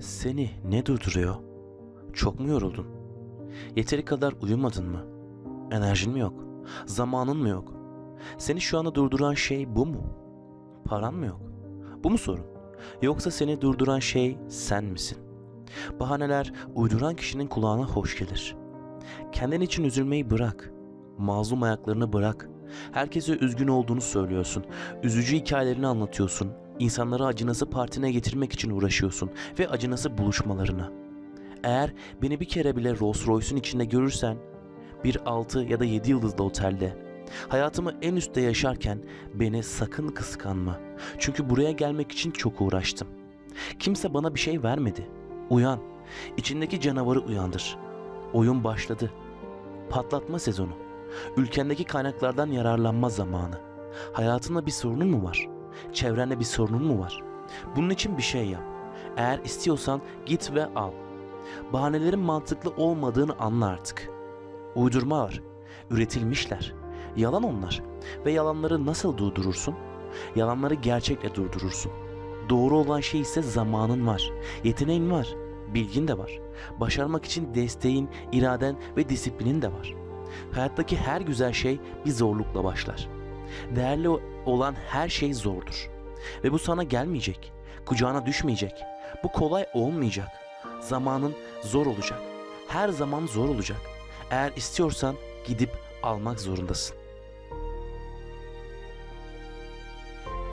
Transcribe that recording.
Seni ne durduruyor? Çok mu yoruldun? Yeteri kadar uyumadın mı? Enerjin mi yok? Zamanın mı yok? Seni şu anda durduran şey bu mu? Paran mı yok? Bu mu sorun? Yoksa seni durduran şey sen misin? Bahaneler uyduran kişinin kulağına hoş gelir. Kendin için üzülmeyi bırak. Mazlum ayaklarını bırak. Herkese üzgün olduğunu söylüyorsun. Üzücü hikayelerini anlatıyorsun. İnsanları acınası partine getirmek için uğraşıyorsun ve acınası buluşmalarına. Eğer beni bir kere bile Rolls Royce'un içinde görürsen, bir 6 ya da 7 yıldızlı otelde, hayatımı en üstte yaşarken beni sakın kıskanma. Çünkü buraya gelmek için çok uğraştım. Kimse bana bir şey vermedi. Uyan. İçindeki canavarı uyandır. Oyun başladı. Patlatma sezonu. Ülkendeki kaynaklardan yararlanma zamanı. Hayatında bir sorunun mu var? Çevrende bir sorunun mu var? Bunun için bir şey yap. Eğer istiyorsan git ve al. Bahanelerin mantıklı olmadığını anla artık. Uydurma var. Üretilmişler. Yalan onlar. Ve yalanları nasıl durdurursun? Yalanları gerçekle durdurursun. Doğru olan şey ise zamanın var. Yeteneğin var. Bilgin de var. Başarmak için desteğin, iraden ve disiplinin de var. Hayattaki her güzel şey bir zorlukla başlar. Değerli olan her şey zordur. Ve bu sana gelmeyecek. Kucağına düşmeyecek. Bu kolay olmayacak. Zamanın zor olacak. Her zaman zor olacak. Eğer istiyorsan gidip almak zorundasın.